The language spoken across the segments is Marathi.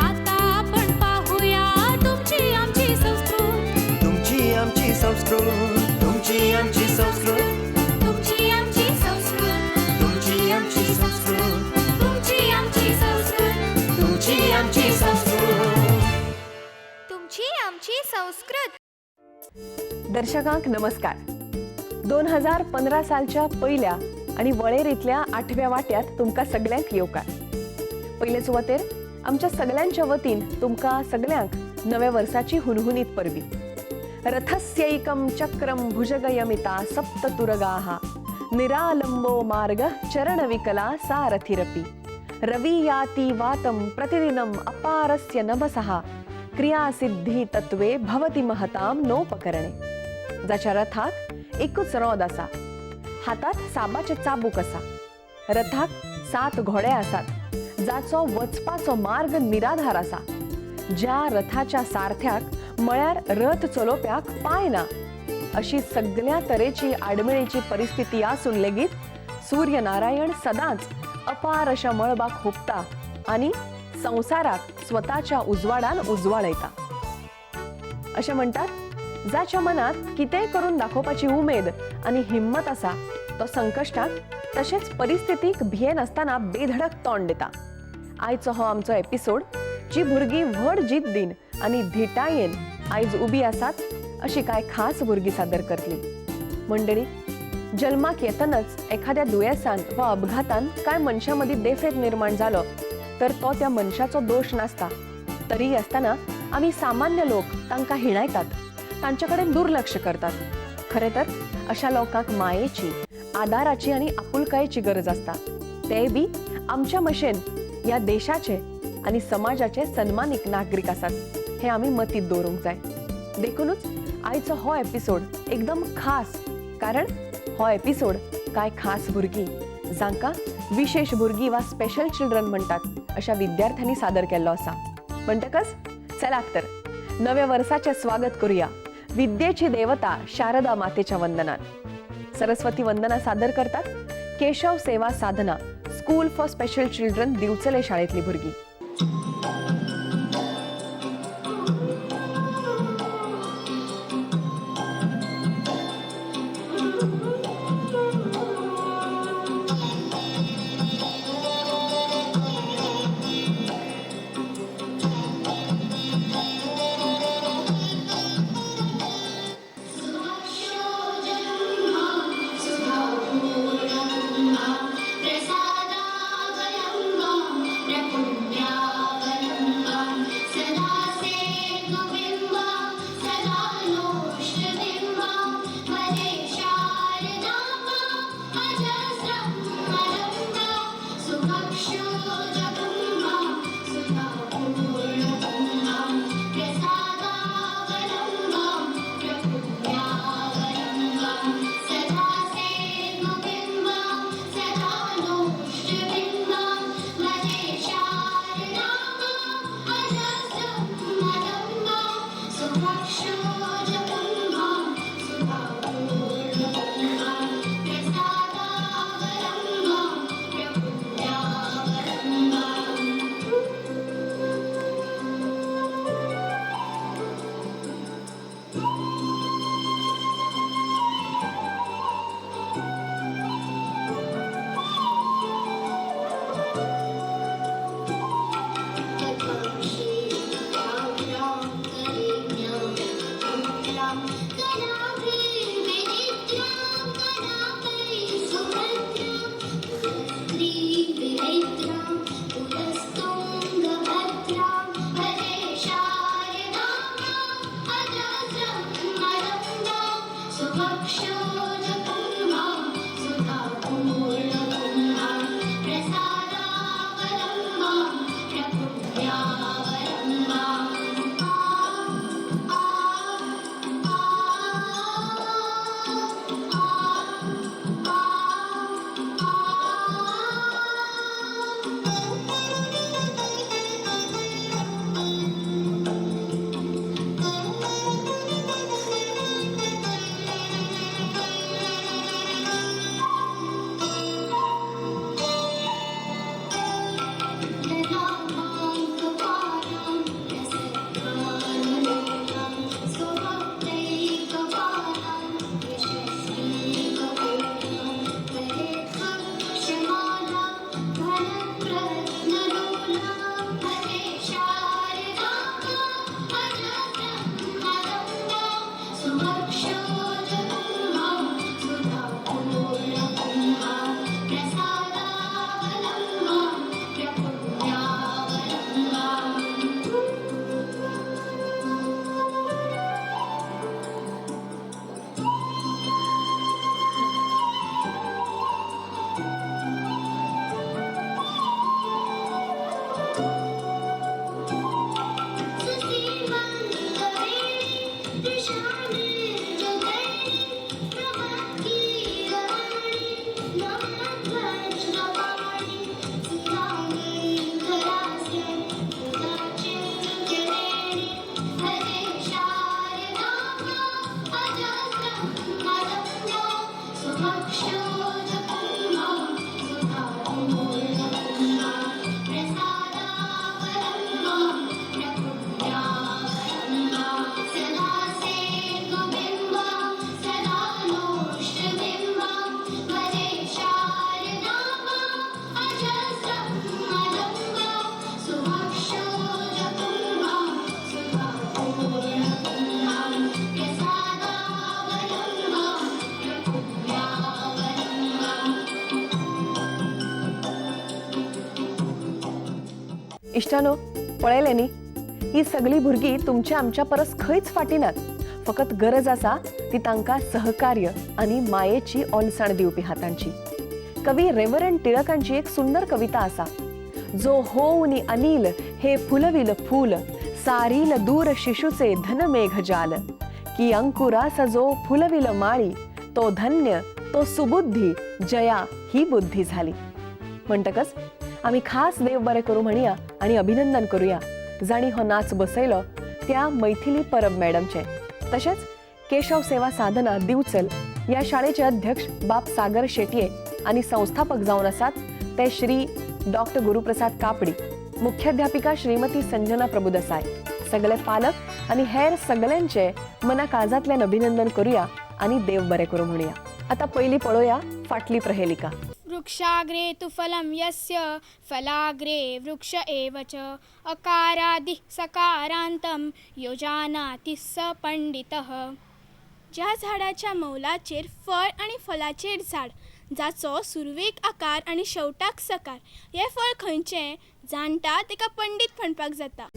आता आपण पाहूया तुमची आमची संस्कृत. तुमची आमची संस्कृत तुमची आमची संस्कृत. तुमची आमची संस्कृत. तुमची आमची संस्कृत. तुमची आमची संस्कृत. तुमची आमची संस्कृत. तुमची आमची संस्कृत. दर्शकांक नमस्कार. दोन हजार पंधरा सालच्या पहिल्या आणि वळेरीतल्या आठव्या वाट्यात तुमका सगळ्यांक येवकार. पहिले सुवातेर आमच्या सगळ्यांच्या वतीन तुमका सगळ्यांक नव्या वर्साची हुनहुनीत परबी. रथस्यैकम चक्रं भुजगयमिता सप्ततुरगाः। निरालंबो मार्ग चरणविकला सारथिरपी। रवी याती वातं प्रतिदिनम् अपारस्य नभसः। क्रियासिद्धी तत्वे भवती महतां नोपकरणे। जाच्या रथाक एकूच रोद आसा हातात साबाचे चाबूक आसा रथाक सात घोडे आसात जाचो वचपाचो मार्ग निराधार आसा ज्या रथाच्या सारथ्याक म्हळ्यार रथ चलोवप्याक पांय ना अशी सगळ्या तरेची आडमेळीची परिस्थिती आसून लेगीत सूर्यनारायण सदांच अपार अशा मळबाक हुपता आणि संसाराक स्वताच्या उजवाडान उजवाळयता अशें म्हणटात जाच्या मनात कितेंय करून दाखोवपाची उमेद आनी हिम्मत आसा तो संकश्टाक तशेंच परिस्थितीक भियेन आसतना बेधडक तोंड दिता. आयचो हो आमचो एपिसोड जी भुरगीं व्हड जीत दिन आनी धिटायेन आयज उबी आसात अशी कांय खास भुरगीं सादर करतली मंडळी जल्माक येतनच एखाद्या दुयेंसान वा अपघातान कांय मनशां मदीं देफेक निर्माण जालो तर तो त्या मनशाचो दोश नासता. तरी आसतना आमी सामान्य लोक तांकां हिणायतात तांचे कडेन दुर्लक्ष करतात. खरें तर अशा लोकांक मायेची आदाराची आनी आपुलकायेची गरज आसता ते बी आमच्या मशेन या देशाचे आनी समाजाचे सन्मानीक नागरिक असतात. हे आमी मतीत दवरूंक जाय. देखूनच आयचो हो एपिसोड एकदम खास कारण हो एपिसोड काय खास भुरगीं जांकां विशेष भुरगीं वा स्पेशल चिल्ड्रन म्हणटात अशा विद्यार्थ्यांनी सादर केल्लो आसा म्हणटकच चलात तर नव्या वर्साचे स्वागत करूया. विद्येची देवता शारदा मातेच्या वंदनान सरस्वती वंदना सादर करतात Keshav Seva Sadhana school for special children दिवचले शाळेतली भुरगीं. इश्टानो पळयलें न्ही ही सगळी भुरगीं तुमच्या आमच्या परस खंयच फाटी नात फकत गरज आसा ती तांकां सहकार्य आनी मायेची ओलसाण दिवपी हातांची. कवी रेवरन टिळकांची एक सुंदर कविता आसा जो होऊनी अनिल हे फुलविल फूल सारील दूर शिशुचे धनमेघ जाल. की अंकुरास जो फुलविल माळी तो धन्य तो सुबुद्धी जया ही बुद्धी झाली. म्हणटकच आम्ही खास देव बरे करू म्हणया आणि अभिनंदन करूया. जाणी हो नाच बसयलो त्या मैथिली परब मॅडमचे. तसेच केशव सेवा साधना दिवचल या शाळेचे अध्यक्ष बाप सागर शेटये आणि संस्थापक जावन आसात ते श्री डॉक्टर गुरुप्रसाद कापडी मुख्याध्यापिका श्रीमती संजना प्रभुदसाय सगळे पालक आणि हेर सगळ्यांचे मना काळजातल्यान अभिनंदन करूया आणि देव बरें करू म्हणूया. आता पहिली पळोवया फाटली प्रहेलिका. वृक्षाग्रे तु फलं यस्य फलाग्रे वृक्ष एव च। अकारादिः सकारान्तं योजानाति स पंडितः ज्या झाडाच्या मौलाचेर फळ आणि फलाचेर झाड जाचो सुरवेक आकार आणि शेवटाक सकार हे फळ खंयचें जाणटा तेका पंडीत म्हणपाक जाता।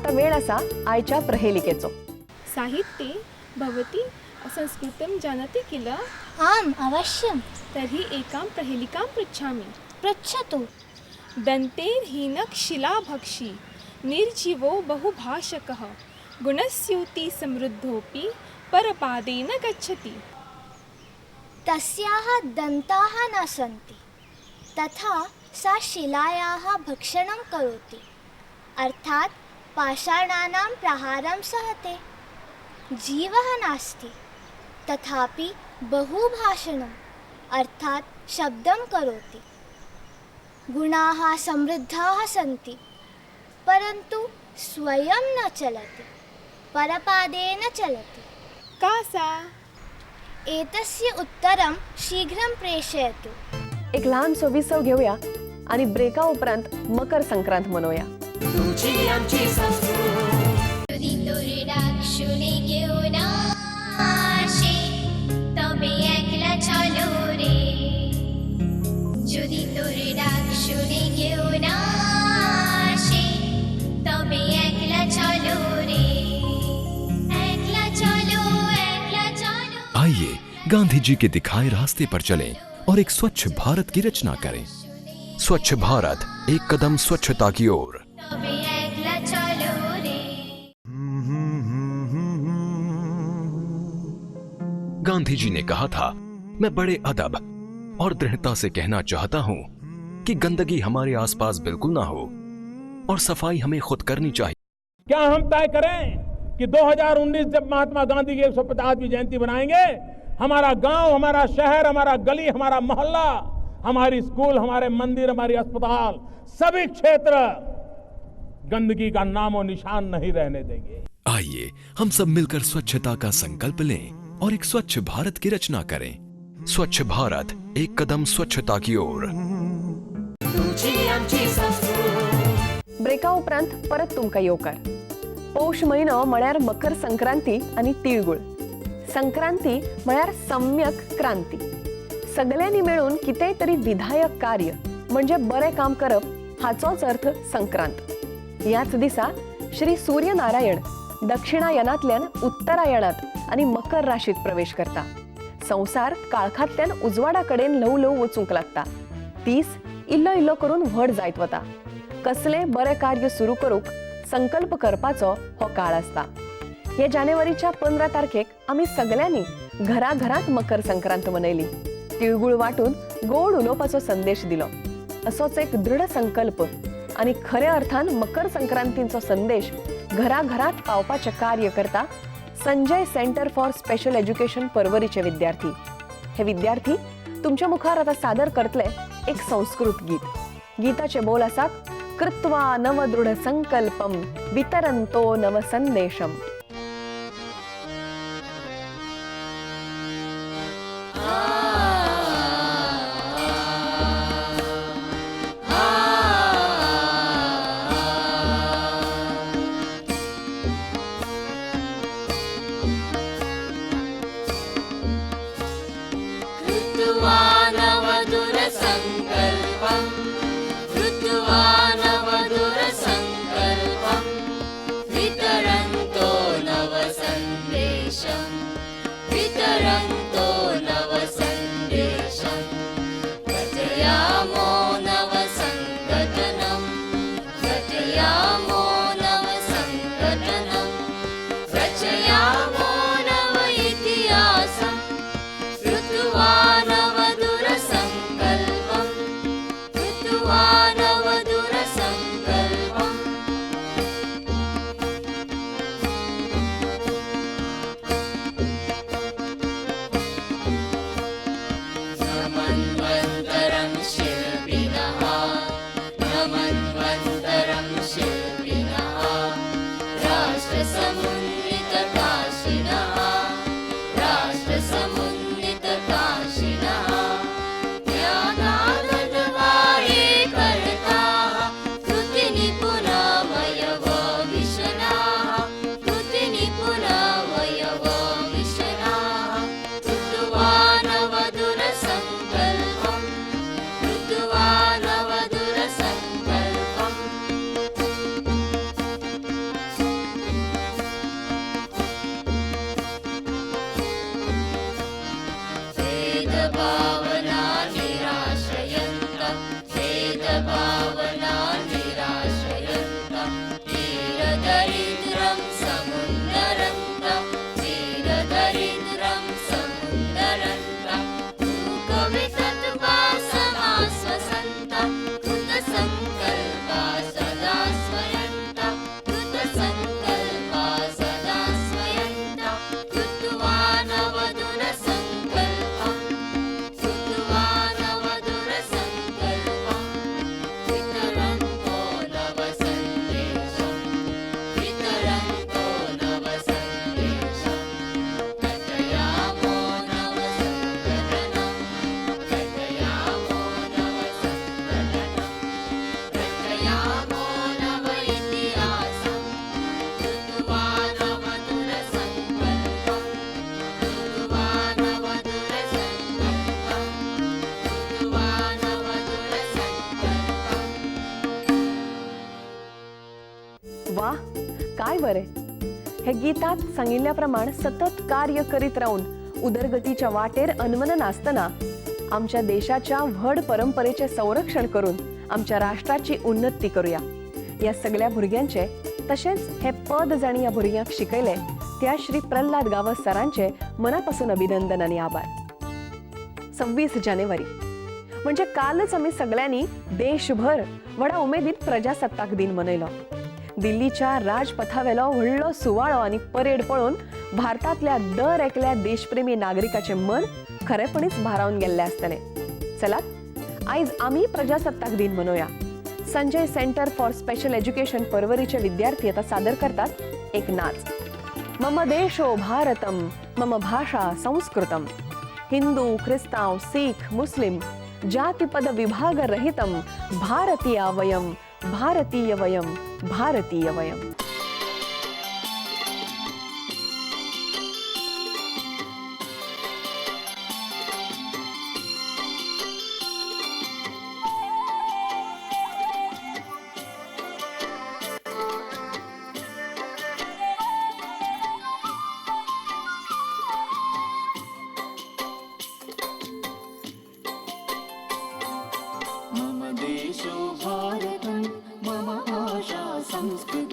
आता वेळ असा आयच्या प्रहेलिकेचो. साहित्ये भवती संस्कृतं जानाति किल? आम् अवश्यं तर्हि एकां प्रहेलिकां पृच्छामि. पृच्छतु. दन्तेर्हीनः शिलाभक्षी निर्जीवो बहुभाषकः गुणस्यूति समृद्धोऽपि परपादेन गच्छति। तस्याः दन्ताः न सन्ति तथा सा शिलायाः भक्षणं करोति। अर्थात् पाषाणानां प्रहारं सहते। जीवः नास्ति तथापि बहुभाषणम् अर्थात् शब्दं करोति। गुणाः समृद्धाः सन्ति परन्तु स्वयं न चलति परपादेन चलति। का सा? एतस्य उत्तरं शीघ्रं प्रेषयतु। एक लहानसो विसव घेऊया आणि ब्रेका उपरांत मकर संक्रांत मनवूया। तुमची आमची संस्कृत শুনে কেউ না আসে তবে একলা চলো রে যদি তোর ডাক শুনে কেউ না আসে তবে একলা চলো রে একলা চলো একলা চলো आइए गांधी जी के दिखाए रास्ते पर चलें और एक स्वच्छ भारत की रचना करें स्वच्छ भारत एक कदम स्वच्छता की ओर गांधी जी ने कहा था मैं बड़े अदब और दृढ़ता से कहना चाहता हूँ कि गंदगी हमारे आसपास बिल्कुल ना हो और सफ़ाई हमें खुद करनी चाहिए। क्या हम तय करें कि 2019 जब महात्मा गांधी की 150वीं जयंती बनाएँगे हमारा गाँव हमारा शहर हमारा गली हमारा मोहल्ला हमारी स्कूल हमारे मंदिर हमारी अस्पताल सभी क्षेत्र गंदगी का नामो निशान नहीं रहने देंगे। आइए हम सब मिलकर स्वच्छता का संकल्प लें। और एक स्वच्छ भारत की रचना करें। स्वच्छ भारत एक कदम स्वच्छता की ओर। ब्रेका उपरांत परत तुमकां येवकार पौष म्हयनो म्हळ्यार मकर संक्रांती आनी तिळगूळ। संक्रांती म्हळ्यार सम्यक क्रांती। सगळ्यांनी मिळून कितेंय तरी विधायक कार्य म्हणजे बरें काम करप हाचोच अर्थ संक्रांत। याच दिसा श्री सूर्यनारायण दक्षिणायनांतल्यान उत्तरायणात आनी मकर राशीत प्रवेश करता. संसार काळखांतल्यान उजवाडा कडेन ल्हव ल्हव वचूंक लागता. तीस इल्लो इल्लो करून व्हड जायत वता. कसले बरे कार्य सुरू करूंक संकल्प करपाचो हो काळ आसता हे जानेवारीच्या पंदरा तारखेक आमी सगळ्यांनी घरा घरांत मकर संक्रांत मनयली. तिळगुळ वाटून गोड उलोवपाचो संदेश दिलो. असोच एक दृढ संकल्प आणि खऱ्या अर्थान मकर संक्रांतींचो संदेश घराघरात पावपाचे कार्य करता Sanjay centre for special education परवरीचे विद्यार्थी. हे विद्यार्थी तुमच्या मुखार आता सादर करतले एक संस्कृत गीत. गीताचे बोल आसात कृत्वा नवदृढ संकल्पम वितरंतो नव बरे. हे गीतात सांगितल्याप्रमाणे सतत कार्य करीत राहून उदरगतीच्या वाटेर अनमन नासतना आमच्या देशाच्या व्हड परंपरेचे संरक्षण करून आमच्या राष्ट्राची उन्नती करूया. या सगळ्या भुरग्यांचे तसेच हे पद जाणी या भुरग्यांक शिकयले त्या श्री प्रल्हाद गावस सरांचे मनापासून अभिनंदन आणि आभार. सव्वीस जानेवारी. म्हणजे कालच आम्ही सगळ्यांनी देशभर व्हडा उमेदीत प्रजासत्ताक दिन मनयलो. दिल्लीच्या राजपथावेलो व्हडलो सुवाळो आणि परेड पळोवन भारतातल्या दर एकल्या देशप्रेमी नागरिकाचे मन खरेपणीच भारावन गेल्ले आसतले चलात आयज आम्ही प्रजासत्ताक दिन मनोया Sanjay centre for special education परवरीचे विद्यार्थी आता सादर करतात एक नाच. मम देशो भारतम मम भाषा संस्कृतम. हिंदू ख्रिस्ताव सीख मुस्लिम जातिपद विभाग रहितम भारतीय वयम भारतीय वयम भारतीय वयम. देशो भारत। भाषा संस्कृतं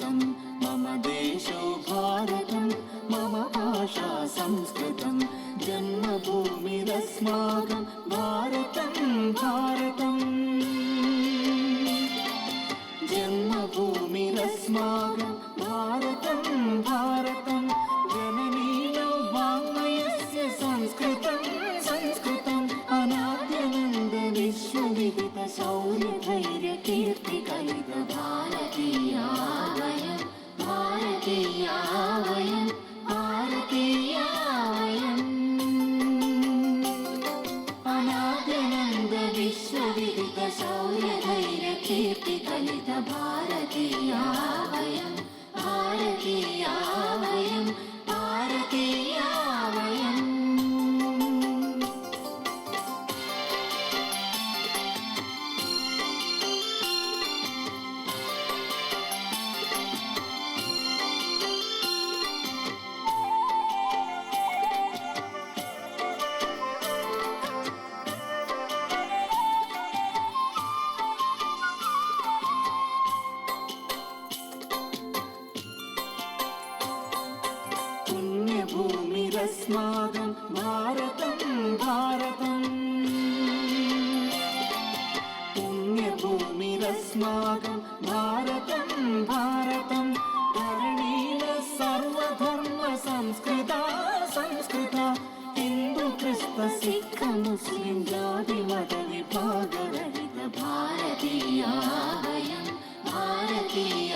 भारतीया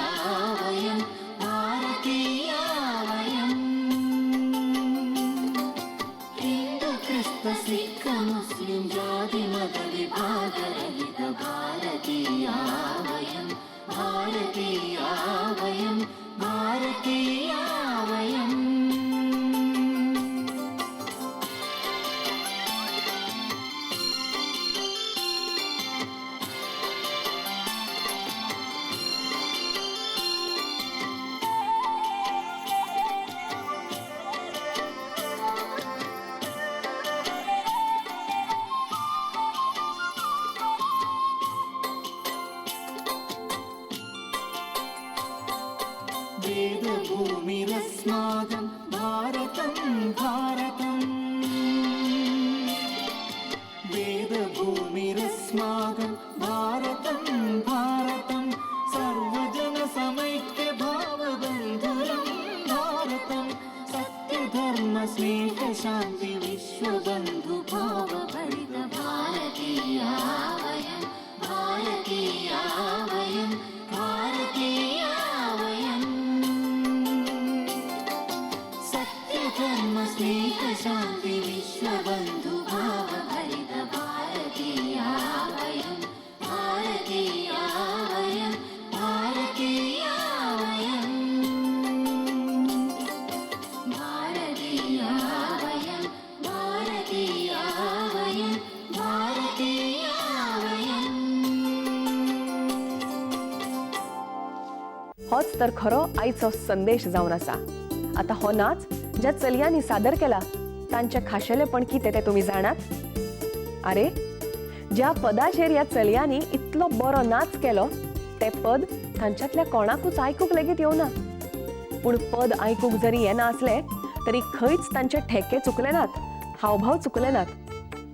वेदभूमिरस्माकं भारतं भारतं सर्वजनसमैक्यभावबन्धुरं भारतं सत्यधर्मस्नेहशान्ति खरो आयचो संदेश जावन आसा आता हो नाच ज्या चलयांनी सादर केला तांचे खाशेलेपण कितें तें तुमी जाणात आरे ज्या पदाचेर ह्या चलयांनी इतलो बरो नाच केलो तें पद तांच्यातल्या कोणाकूच आयकूंक लेगीत येवना पूण पद आयकूंक जरी येना आसलें तरी खंयच तांचे ठेके चुकले नात हावभाव चुकले नात.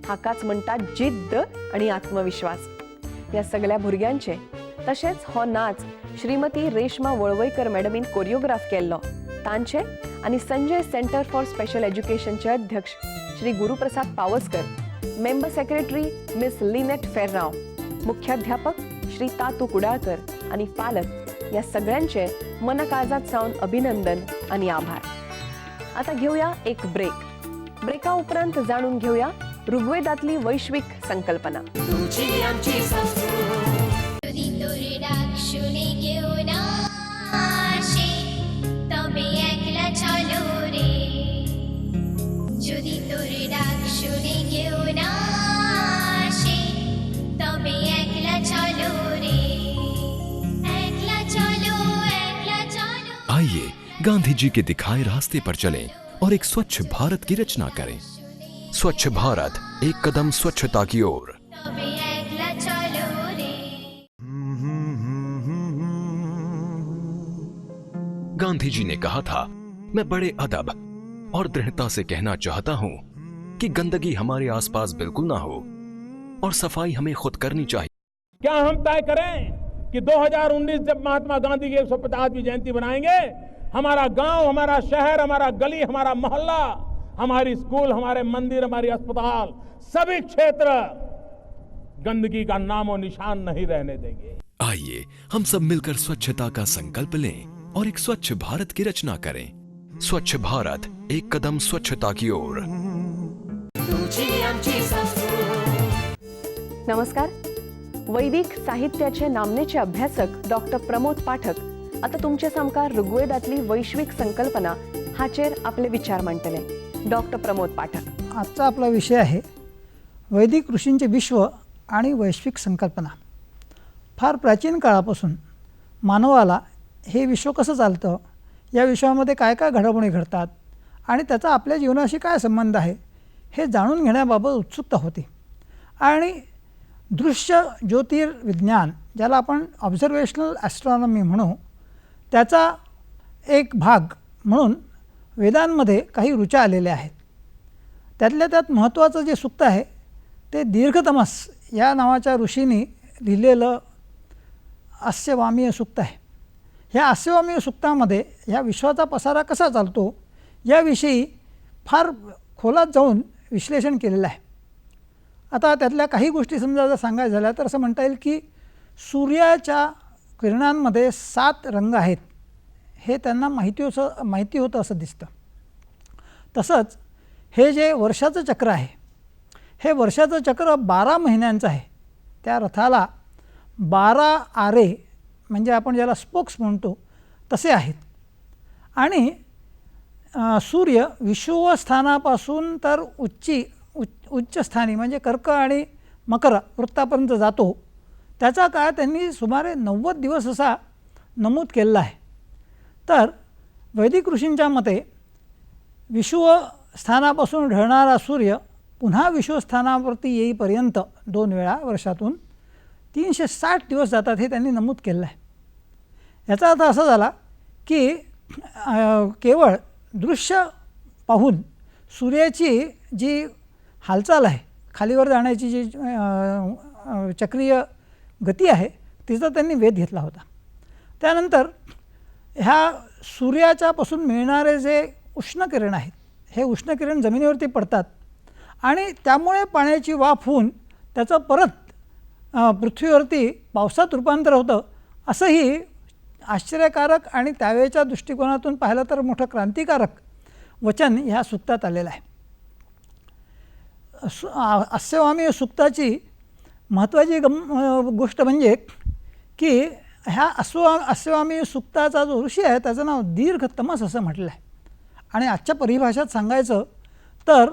हाकाच म्हणटात जिद्द आनी आत्मविश्वास. ह्या सगळ्या भुरग्यांचे तशेंच हो नाच श्रीमती रेश्मा वळवयकर मॅडमीन कोरिओग्राफ केल्लो. तांचे आनी संजय सेंटर फॉर स्पेशल एज्युकेशनचे अध्यक्ष Shri Guruprasad Pawaskar member secretary miss Lynette Ferrao मुख्याध्यापक श्री तातू कुडाळकर आणि पालक या सगळ्यांचे मनकाळजात सावन अभिनंदन आणि आभार. आता घेऊया एक ब्रेक. ब्रेका उपरांत जाणून घेऊया ऋग्वेदातली वैश्विक संकल्पना. आमची संस्कृती. শুনে কেউ না আসে তবে একলা চলো রে যদি তোর ডাক শুনে কেউ না আসে তবে একলা চলো রে একলা চলো একলা চলো आइए गांधी जी के दिखाए रास्ते पर चलें और एक स्वच्छ भारत की रचना करें स्वच्छ भारत एक कदम स्वच्छता की ओर गांधी जी ने कहा था मैं बड़े अदब और दृढ़ता से कहना चाहता हूँ कि गंदगी हमारे आसपास बिल्कुल ना हो और सफ़ाई हमें खुद करनी चाहिए। क्या हम तय करें कि 2019 जब महात्मा गांधी की 150वीं जयंती बनाएँगे हमारा गाँव हमारा शहर हमारा गली हमारा मोहल्ला हमारी स्कूल हमारे मंदिर हमारी अस्पताल सभी क्षेत्र गंदगी का नामो निशान नहीं रहने देंगे। आइए हम सब मिलकर स्वच्छता का संकल्प लें। और एक स्वच्छ भारत की रचना करें। स्वच्छ भारत एक कदम स्वच्छता की ओर। नमस्कार। वैदिक साहित्याचे नामनेचे अभ्यासक डॉक्टर प्रमोद पाठक। आता तुमचे सामकार ऋग्वेदातली वैश्विक संकल्पना हाचेर आपले विचार मांडटले डॉक्टर प्रमोद पाठक। आजचा आपला विषय आहे वैदिक ऋषींचे विश्व आणि वैश्विक संकल्पना। फार प्राचीन काळापासून मानवाला हे विश्व कसं चालतं? या विश्वामध्ये काय काय घडामोडी घडतात? आणि त्याचा आपल्या जीवनाशी काय संबंध आहे? हे जाणून घेण्याबाबत उत्सुकता होती. आणि दृश्य ज्योतिर्विज्ञान ज्याला आपण ऑब्झर्वेशनल ॲस्ट्रॉनॉमी म्हणू त्याचा एक भाग म्हणून वेदांमध्ये काही रुचा आलेल्या आहेत. त्यातल्या त्यात महत्त्वाचं जे सूक्त आहे ते दीर्घतमस या नावाच्या ऋषींनी लिहिलेलं अस्यवामीय सूक्त आहे. ह्या आसेवामीय सुक्तामध्ये ह्या विश्वाचा पसारा कसा चालतो याविषयी फार खोलात जाऊन विश्लेषण केलेलं आहे. आता त्यातल्या काही गोष्टी समजा जर सांगायचं झाल्या तर असं म्हणता येईल की सूर्याच्या किरणांमध्ये सात रंग आहेत. हे त्यांना माहिती असं माहिती होतं असं दिसतं. तसंच हे जे वर्षाचं चक्र आहे हे वर्षाचं चक्र बारा महिन्यांचं आहे. त्या रथाला बारा आरे म्हणजे आपण ज्याला स्पोक्स म्हणतो तसे आहेत. आणि सूर्य विश्वस्थानापासून तर उच्ची उच्च उच्चस्थानी म्हणजे कर्क आणि मकर वृत्तापर्यंत जातो. त्याचा काळ त्यांनी सुमारे नव्वद दिवस असा नमूद केलेला आहे. तर वैदिक ऋषींच्या मते विश्वस्थानापासून ढळणारा सूर्य पुन्हा विश्वस्थानावरती येईपर्यंत दोन वेळा वर्षातून तीनशे साठ दिवस जातात हे त्यांनी नमूद केलेलं आहे. याचा अर्थ असा झाला की केवळ दृश्य पाहून सूर्याची जी हालचाल आहे खालीवर जाण्याची जी चक्रीय गती आहे तिचा त्यांनी वेध घेतला होता. त्यानंतर ह्या सूर्याच्यापासून मिळणारे जे उष्णकिरण आहेत हे उष्णकिरण जमिनीवरती पडतात आणि त्यामुळे पाण्याची वाफ होऊन त्याचं परत पृथ्वीवरती पावसात रूपांतर होतं असंही आश्चर्यकारक आणि त्यावेळेच्या दृष्टिकोनातून पाहिलं तर मोठं क्रांतिकारक वचन ह्या सुक्तात आलेलं आहे. सु अस्यवामी सुक्ताची महत्त्वाची गम गोष्ट म्हणजे की ह्या अस्वा अस्यवामी सुक्ताचा जो ऋषी आहे त्याचं नाव दीर्घतमस असं म्हटलं आहे आणि आजच्या परिभाषेत सांगायचं तर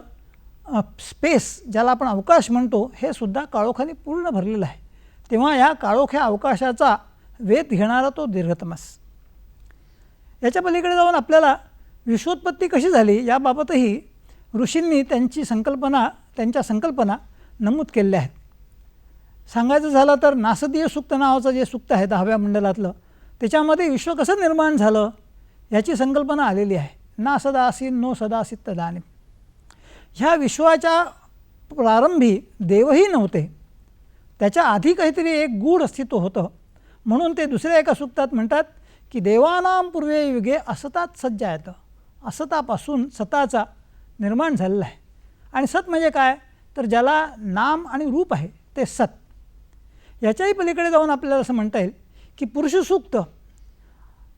स्पेस ज्याला आपण अवकाश म्हणतो हे सुद्धा काळोखाने पूर्ण भरलेलं आहे. तेव्हा ह्या काळोख्या अवकाशाचा वेध घेणारा तो दीर्घतमस. याच्या पलीकडे जाऊन आपल्याला विश्वोत्पत्ती कशी झाली याबाबतही ऋषींनी त्यांची संकल्पना त्यांच्या संकल्पना नमूद केलेल्या आहेत. सांगायचं झालं तर नासदीय सुक्त नावाचं जे सुक्त आहे दहाव्या मंडलातलं त्याच्यामध्ये विश्व कसं निर्माण झालं याची संकल्पना आलेली आहे. ना सदासी नो सदासी तदानी. ह्या विश्वाच्या प्रारंभी देवही नव्हते. त्याच्या आधी काहीतरी एक गूढ अस्तित्व होतं. म्हणून ते दुसऱ्या एका सुक्तात म्हणतात की देवानाम पूर्वे युगे असतात सज्जायत. असतापासून सताचा निर्माण झालेला आहे. आणि सत म्हणजे काय? तर ज्याला नाम आणि रूप आहे ते सत. याच्याही पलीकडे जाऊन आपल्याला असं म्हणता येईल की पुरुषसूक्त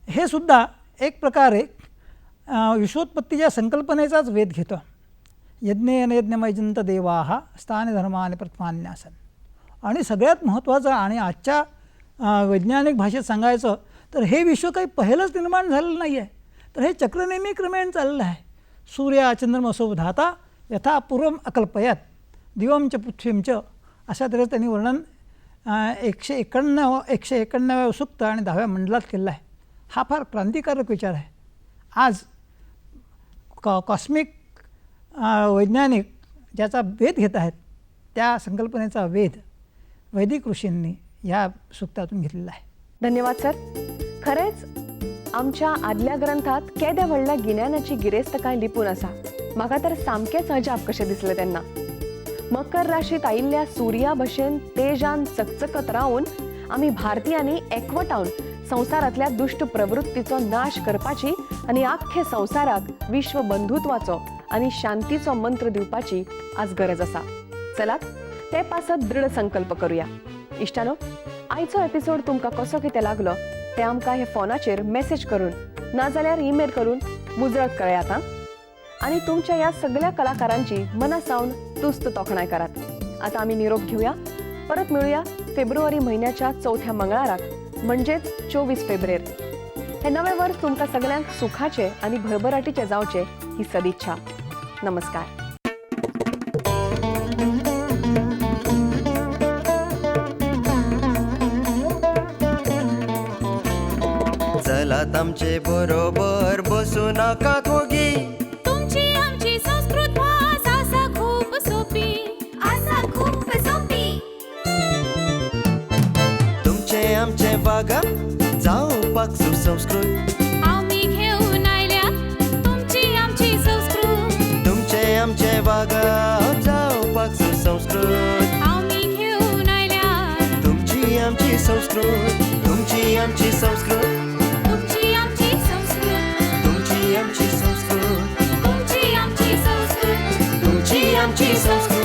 हे सुद्धा एक प्रकारे विश्वोत्पत्तीच्या संकल्पनेचाच वेध घेतं. यज्ञेन यज्ञमयजंत देवाहा स्थाने धर्माने प्रथमान्यासन आणि सगळ्यात महत्त्वाचं आणि आजच्या वैज्ञानिक भाषेत सांगायचं तर हे विश्व काही पहिलंच निर्माण झालेलं नाही आहे तर हे चक्र नेहमी क्रमेण चाललं आहे. सूर्य चंद्रमसो धाता यथा पूर्वम अकल्पयात दिवम च अशा तऱ्हेचं त्यांनी वर्णन एकशे एकाण्णव एकशे एकाण्णव्या सुक्त आणि दहाव्या मंडलात केलेला आहे. हा फार क्रांतिकारक विचार आहे. आज कॉ कॉस्मिक वैज्ञानिक ज्याचा वेध घेत आहेत त्या संकल्पनेचा वेध वैदिक ऋषींनी या सुक्तातून घेतलेला आहे. धन्यवाद सर. खरेंच आमच्या आदल्या ग्रंथात केद्या व्हडल्या गिन्यानाची गिरेस्त काय लिपून असा. म्हाका तर सामकेच अजाप कशें दिसलें तेन्ना मकर राशीत आयिल्ल्या सुर्या भशेन तेजान चकचकत रावून आमी भारतीयांनी एकवटावन संवसारांतल्या दुश्ट प्रवृत्तीचो नाश करपाची आनी आख्खे संवसाराक विश्व बंधुत्वाचो आनी शांतीचो मंत्र दिवपाची आज गरज आसा चलात ते पासत दृढ संकल्प करूया. इश्टानो आयचो एपिसोड तुमकां कसो कितें लागलो? ते आमकां हे फोनाचेर मेसेज करून नाजाल्यार ईमेल करून मुजरत कळयात आं आनी तुमच्या ह्या सगळ्या कलाकारांची मना सावन तुस्त तोखणाय करात. आता आम्ही निरोप घेऊया. परत मिळूया फेब्रुवारी महिन्याच्या चौथ्या मंगळाराक म्हणजेच चोवीस फेब्रुवारी. हे नवे वर्स तुमकां सगळ्यांक सुखाचे आणि भरभराटीचे जावचे ही सदिच्छा. नमस्कार. चलात आमचे बरोबर बसू नाका दोगी तुमची आमची संस्कृत भास आसा खूप सोपी. आसा खूप सोपी. तुमचे आमचे वागा जावपाक सुसंस्कृत. आम्ही घेऊन आयल्या तुमची आमची संस्कृत. तुमचे आमचे वागा जावपाक सुसंस्कृत. आम्ही घेऊन आयल्या तुमची आमची संस्कृत तुमची आमची संस्कृत. संस्कृत